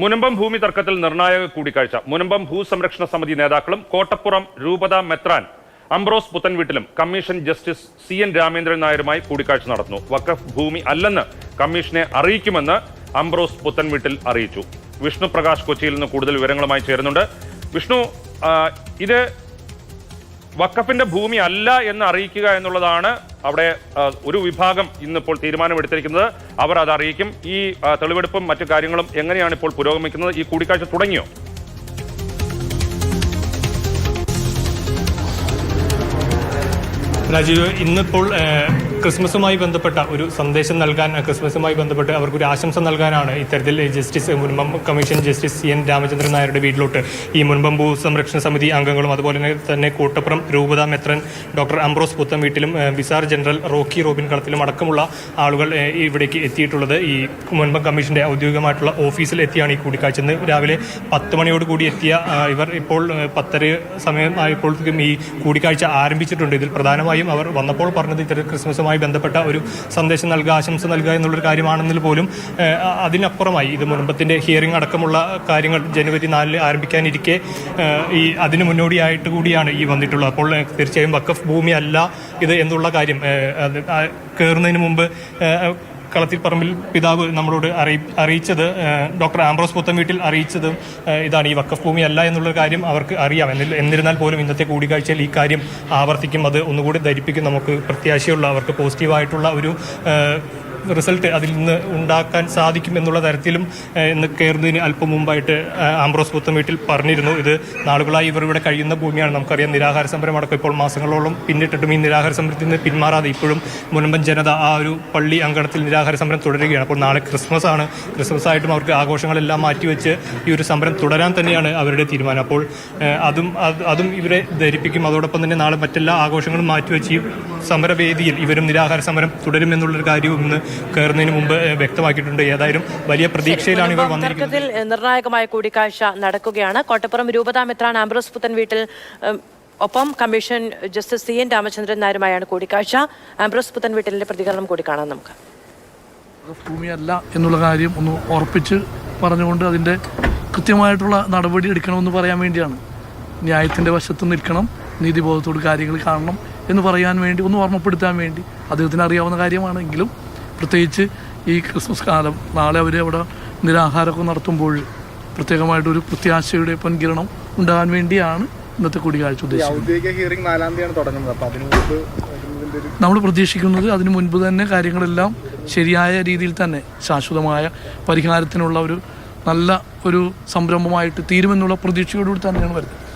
മുനമ്പം ഭൂമി തർക്കത്തിൽ നിർണായക കൂടിക്കാഴ്ച. മുനമ്പം ഭൂസംരക്ഷണ സമിതി നേതാക്കളും കോട്ടപ്പുറം രൂപത മെത്രാൻ Ambrose പുത്തൻവീട്ടിലും commission justice C N Ramendran നായരുമായി കൂടിക്കാഴ്ച നടത്തുന്നു. വഖഫ് ഭൂമി അല്ലെന്ന് കമ്മീഷനെ അറിയിക്കുമെന്ന് അംബ്രോസ് പുത്തൻവീട്ടിൽ അറിയിച്ചു. വിഷ്ണു പ്രകാശ് കൊച്ചിയിൽ നിന്ന് കൂടുതൽ വിവരങ്ങളുമായി ചേരുന്നുണ്ട്. വിഷ്ണു ഇത് വക്കഫിന്റെ ഭൂമി അല്ല എന്ന് അറിയിക്കുക എന്നുള്ളതാണ് അവിടെ ഒരു വിഭാഗം ഇന്നിപ്പോൾ തീരുമാനമെടുത്തിരിക്കുന്നത്. അവർ അത് അറിയിക്കും. ഈ തെളിവെടുപ്പും മറ്റു കാര്യങ്ങളും എങ്ങനെയാണ് ഇപ്പോൾ പുരോഗമിക്കുന്നത്? ഈ കൂടിക്കാഴ്ച തുടങ്ങിയോ? രാജീവ് ഇന്നിപ്പോൾ ക്രിസ്മസുമായി ബന്ധപ്പെട്ട ഒരു സന്ദേശം നൽകാൻ ക്രിസ്മസുമായി ബന്ധപ്പെട്ട് അവർക്കൊരു ആശംസ നൽകാനാണ് ഇത്തരത്തിൽ justice മുൻപം commission justice C N Ramachandran നായരുടെ വീട്ടിലോട്ട് ഈ മുൻപം ഭൂസംരക്ഷണ സമിതി അംഗങ്ങളും അതുപോലെ തന്നെ കൂട്ടപ്പുറം രൂപത മെത്രൻ ഡോക്ടർ അംബ്രോസ് പുത്തം വീട്ടിലും വിസാർ ജനറൽ റോക്കി റോബിൻ കളത്തിലും അടക്കമുള്ള ആളുകൾ ഇവിടേക്ക് എത്തിയിട്ടുള്ളത്. ഈ മുൻപം കമ്മീഷന്റെ ഔദ്യോഗികമായിട്ടുള്ള ഓഫീസിൽ എത്തിയാണ് ഈ കൂടിക്കാഴ്ച. ഇന്ന് രാവിലെ പത്ത് മണിയോട് കൂടി എത്തിയ ഇവർ ഇപ്പോൾ പത്തര സമയം ആയപ്പോഴത്തേക്കും ഈ കൂടിക്കാഴ്ച ആരംഭിച്ചിട്ടുണ്ട്. ഇതിൽ പ്രധാനമായും അവർ വന്നപ്പോൾ പറഞ്ഞത് ഇത്തരം ക്രിസ്മസുമായി ബന്ധപ്പെട്ട ഒരു സന്ദേശം നൽകുക ആശംസ നൽകുക എന്നുള്ളൊരു കാര്യമാണെന്നിൽ പോലും അതിനപ്പുറമായി ഇത് മുൻപത്തിന്റെ ഹിയറിംഗ് അടക്കമുള്ള കാര്യങ്ങൾ ജനുവരി നാലിൽ ആരംഭിക്കാനിരിക്കെ ഈ അതിന് മുന്നോടിയായിട്ട് കൂടിയാണ് ഈ വന്നിട്ടുള്ളത്. അപ്പോൾ തീർച്ചയായും വക്കഫ് ഭൂമി അല്ല ഇത് എന്നുള്ള കാര്യം കയറുന്നതിന് മുമ്പ് കളത്തിൽ പറമ്പിൽ പിതാവ് നമ്മളോട് അറിയി അറിയിച്ചത് ഡോക്ടർ ആംബ്രോസ് പുത്തൻ വീട്ടിൽ അറിയിച്ചത് ഇതാണ് ഈ വക്കഫ് ഭൂമി അല്ല എന്നുള്ള കാര്യം അവർക്ക് അറിയാം. എന്നിരുന്നാൽ പോലും ഇന്നത്തെ കൂടിക്കാഴ്ചയിൽ ഈ കാര്യം ആവർത്തിക്കും. അത് ഒന്നുകൂടി ധരിപ്പിക്കും. നമുക്ക് പ്രത്യാശയുള്ള അവർക്ക് പോസിറ്റീവായിട്ടുള്ള ഒരു റിസൾട്ട് അതിൽ നിന്ന് ഉണ്ടാക്കാൻ സാധിക്കും എന്നുള്ള തരത്തിലും ഇന്ന് കയറുന്നതിന് അല്പം മുമ്പായിട്ട് ആംബ്രോസ് പുത്തം വീട്ടിൽ പറഞ്ഞിരുന്നു. ഇത് നാളുകളായി ഇവർ ഇവിടെ കഴിയുന്ന ഭൂമിയാണ്. നമുക്കറിയാം നിരാഹാര സമരം അടക്കം ഇപ്പോൾ മാസങ്ങളോളം പിന്നിട്ടിട്ടും ഈ നിരാഹാര സമരത്തിൽ നിന്ന് പിന്മാറാതെ ഇപ്പോഴും മുനമ്പൻ ജനത ആ ഒരു പള്ളി അങ്കണത്തിൽ നിരാഹാര സമരം തുടരുകയാണ്. അപ്പോൾ നാളെ ക്രിസ്മസ് ആണ്. ക്രിസ്മസ് ആയിട്ടും അവർക്ക് ആഘോഷങ്ങളെല്ലാം മാറ്റിവെച്ച് ഈ ഒരു സമരം തുടരാൻ തന്നെയാണ് അവരുടെ തീരുമാനം. അപ്പോൾ അതും അതും ഇവരെ ധരിപ്പിക്കും. അതോടൊപ്പം തന്നെ നാളെ മറ്റെല്ലാ ആഘോഷങ്ങളും മാറ്റിവെച്ച് സമരവേദിയിൽ ഇവരും നിരാഹാര സമരം തുടരുമെന്നുള്ളൊരു കാര്യവും ഇന്ന് കയറുന്നതിന് മുമ്പ് വ്യക്തമാക്കിയിട്ടുണ്ട്. ഏതായാലും വലിയ പ്രതീക്ഷയിലാണ് ഇവർ വന്നിരിക്കുന്നത്. നിർണായകമായ കൂടിക്കാഴ്ച നടക്കുകയാണ്. കോട്ടപ്പുറം രൂപതാ മെത്രാൻ ആംബ്രോസ് പുത്തൻ വീട്ടിൽ ഒപ്പം commission justice C N Ramachandran നായരുമായാണ് കൂടിക്കാഴ്ച. ആംബ്രോസ് പുത്തൻ വീട്ടിലെ പ്രതികരണം കൂടി കാണാം നമുക്ക്. ഭൂമിയല്ല എന്നുള്ള കാര്യം ഒന്ന് ഉറപ്പിച്ച് പറഞ്ഞുകൊണ്ട് അതിന്റെ കൃത്യമായിട്ടുള്ള നടപടി എടുക്കണമെന്ന് പറയാൻ വേണ്ടിയാണ്. ന്യായത്തിന്റെ വശത്ത് നിൽക്കണം നീതിബോധത്തോട് കാര്യങ്ങൾ കാണണം എന്ന് പറയാൻ വേണ്ടി ഒന്ന് ഓർമ്മപ്പെടുത്താൻ വേണ്ടി. അദ്ദേഹത്തിന് അറിയാവുന്ന കാര്യമാണെങ്കിലും പ്രത്യേകിച്ച് ഈ ക്രിസ്മസ് കാലം നാളെ അവർ അവിടെ നിരാഹാരമൊക്കെ നടത്തുമ്പോൾ പ്രത്യേകമായിട്ടൊരു പ്രത്യാശയുടെ പൊൻകിരണം ഉണ്ടാകാൻ വേണ്ടിയാണ് ഇന്നത്തെ കൂടിക്കാഴ്ച ഉദ്ദേശിക്കുന്നത്. നമ്മൾ പ്രതീക്ഷിക്കുന്നത് അതിനു മുൻപ് തന്നെ കാര്യങ്ങളെല്ലാം ശരിയായ രീതിയിൽ തന്നെ ശാശ്വതമായ പരിഹാരത്തിനുള്ള ഒരു നല്ല ഒരു സംരംഭമായിട്ട് തീരുമെന്നുള്ള പ്രതീക്ഷയോടുകൂടി തന്നെയാണ് വരുന്നത്.